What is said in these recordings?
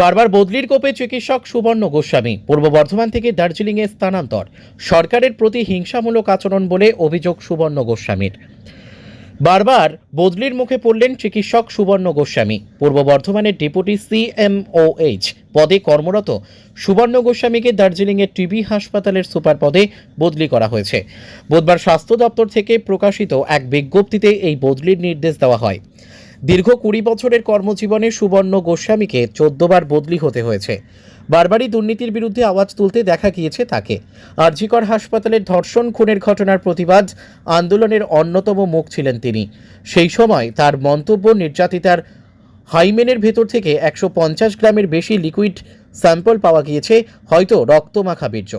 বারবার বদলির কোপে চিকিৎসক সুবর্ণ গোস্বামী, পূর্ব বর্ধমান থেকে দার্জিলিংয়ে স্থানান্তর। সরকারের প্রতি হিংসামূলক আচরণ বলে অভিযোগ সুবর্ণ গোস্বামীর। বারবার বদলির মুখে পড়লেন চিকিৎসক সুবর্ণ গোস্বামী, পূর্ব বর্ধমানের ডেপুটি সিএমওএইচ পদে কর্মরত। সুবর্ণ গোস্বামীকে দার্জিলিংয়ের টিবি হাসপাতালের সুপার পদে বদলি করা হয়েছে। বুধবার স্বাস্থ্য দপ্তর থেকে প্রকাশিত এক বিজ্ঞপ্তিতে এই বদলির নির্দেশ দেওয়া হয়। দীর্ঘ কুড়ি বছরের কর্মজীবনে সুবর্ণ গোস্বামীকে চোদ্দবার বদলি হতে হয়েছে। বারবারই দুর্নীতির বিরুদ্ধে আওয়াজ তুলতে দেখা গিয়েছে তাকে। আরজিকর হাসপাতালের ধর্ষণ খুনের ঘটনার প্রতিবাদ আন্দোলনের অন্যতম মুখ ছিলেন তিনি। সেই সময় তার মন্তব্য নির্যাতিতার হাইমেনের ভেতর থেকে একশো পঞ্চাশ গ্রামের বেশি লিকুইড স্যাম্পল পাওয়া গিয়েছে, হয়তো রক্তমাখা বীর্য।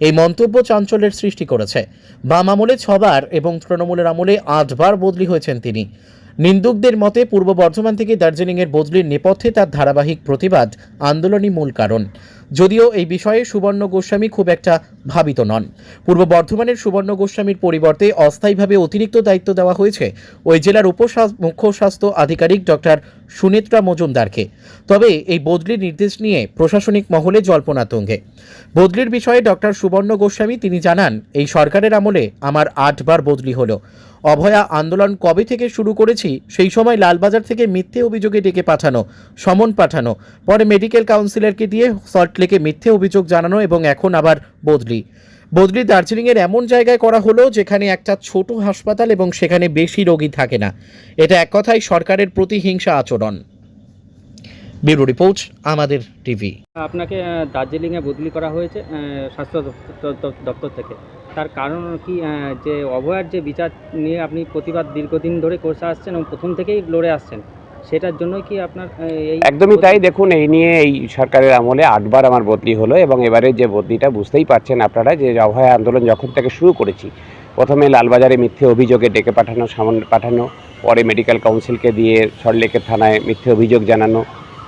এই মন্তব্য চাঞ্চল্যের সৃষ্টি করেছে। বাম আমলে ছবার এবং তৃণমূলের আমলে আটবার বদলি হয়েছেন তিনি। নিন্দুকদের মতে পূর্ব বর্ধমান থেকে দার্জিলিংয়ের বদলির নেপথ্যে তার ধারাবাহিক প্রতিবাদ আন্দোলনই মূল কারণ। যদিও এই বিষয়ে সুবর্ণ গোস্বামী খুব একটা ভাবিত নন। পূর্ব বর্ধমানের সুবর্ণ গোস্বামীর পরিবর্তে অস্থায়ীভাবে অতিরিক্ত দায়িত্ব দেওয়া হয়েছে ওই জেলার উপস্বাস্থ মুখ্য স্বাস্থ্য আধিকারিক ডক্টর সুনেত্রা মজুমদারকে। তবে এই বদলির নির্দেশ নিয়ে প্রশাসনিক মহলে জল্পনা তুঙ্গে। বদলির বিষয়ে ডক্টর সুবর্ণ গোস্বামী তিনি জানান, এই সরকারের আমলে আমার আটবার বদলি হলো। অভয়া আন্দোলন কবে থেকে শুরু করেছি, সেই সময় লালবাজার থেকে মিথ্যে অভিযোগে ডেকে পাঠানো, সমন পাঠানো, পরে মেডিকেল কাউন্সিলরকে দিয়ে সল্টলেকে মিথ্যে অভিযোগ জানানো এবং এখন আবার বদলি। বদলি দার্জিলিংয়ের এমন জায়গায় করা হলো যেখানে একটা ছোট হাসপাতাল এবং সেখানে বেশি রোগী থাকে না। এটা এক কথায় সরকারের প্রতিহিংসা আচরণ। ব্যুরো রিপোর্ট, আমাদের টিভি। আপনাকে দার্জিলিংয়ে বদলি করা হয়েছে স্বাস্থ্য দপ্তর- থেকে। তার কারণ কি যে অভয়ার যে বিচার নিয়ে আপনি প্রতিবাদ দীর্ঘদিন ধরে করতে আসছেন এবং প্রথম থেকেই লড়ে আসছেন সেটার জন্যই কি আপনার এই একদমই তাই। দেখুন এই নিয়ে এই সরকারের আমলে আটবার আমার বদলি হলো এবং এবারে যে বদলিটা বুঝতেই পারছেন আপনারা যে অভয় আন্দোলন যখন থেকে শুরু করেছি প্রথমে লালবাজারে মিথ্যে অভিযোগে ডেকে পাঠানো সামন পাঠানো পরে মেডিকেল কাউন্সিলকে দিয়ে সরলেকের থানায় মিথ্যে অভিযোগ জানানো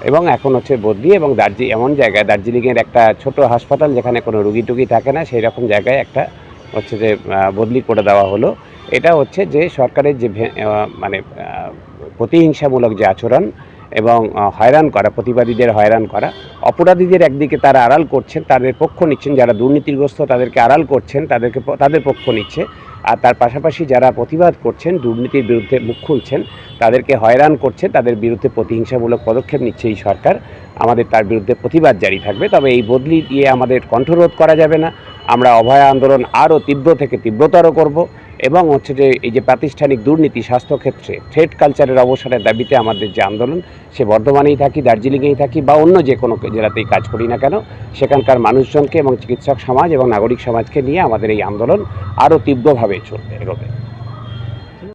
এবং এখন হচ্ছে বদলি এবং দার্জি এমন জায়গায় দার্জিলিংয়ের একটা ছোট হাসপাতাল যেখানে কোনো রুগী টুগি থাকে না সেই রকম জায়গায় একটা হচ্ছে যে বদলি করে দেওয়া হলো। এটা হচ্ছে যে সরকারের যে মানে প্রতিহিংসামূলক যে আচরণ এবং হয়রান করা, প্রতিবাদীদের হয়রান করা, অপরাধীদের একদিকে তারা আড়াল করছেন, তাদের পক্ষ নিচ্ছেন, যারা দুর্নীতিগ্রস্ত তাদেরকে আড়াল করছেন, তাদেরকে তাদের পক্ষ নিচ্ছে, আর তার পাশাপাশি যারা প্রতিবাদ করছেন, দুর্নীতির বিরুদ্ধে মুখ খুলছেন, তাদেরকে হয়রান করছে, তাদের বিরুদ্ধে প্রতিহিংসামূলক পদক্ষেপ নিচ্ছে এই সরকার, আমাদের তার বিরুদ্ধে প্রতিবাদ জারি থাকবে, তবে এই বদলি দিয়ে আমাদের কণ্ঠরোধ করা যাবে না, আমরা অভয় আন্দোলন আরও তীব্র থেকে তীব্রতর করব এবং হচ্ছে যে এই যে প্রাতিষ্ঠানিক দুর্নীতি, স্বাস্থ্যক্ষেত্রে থ্রেড কালচারের অবসানের দাবিতে আমাদের যে আন্দোলন, সে বর্ধমানেই থাকি, দার্জিলিংয়েই থাকি বা অন্য যে কোনো জেলাতেই কাজ করি না কেন, সেখানকার মানুষজনকে এবং চিকিৎসক সমাজ এবং নাগরিক সমাজকে নিয়ে আমাদের এই আন্দোলন আরও তীব্রভাবে চলবে, এগোবে।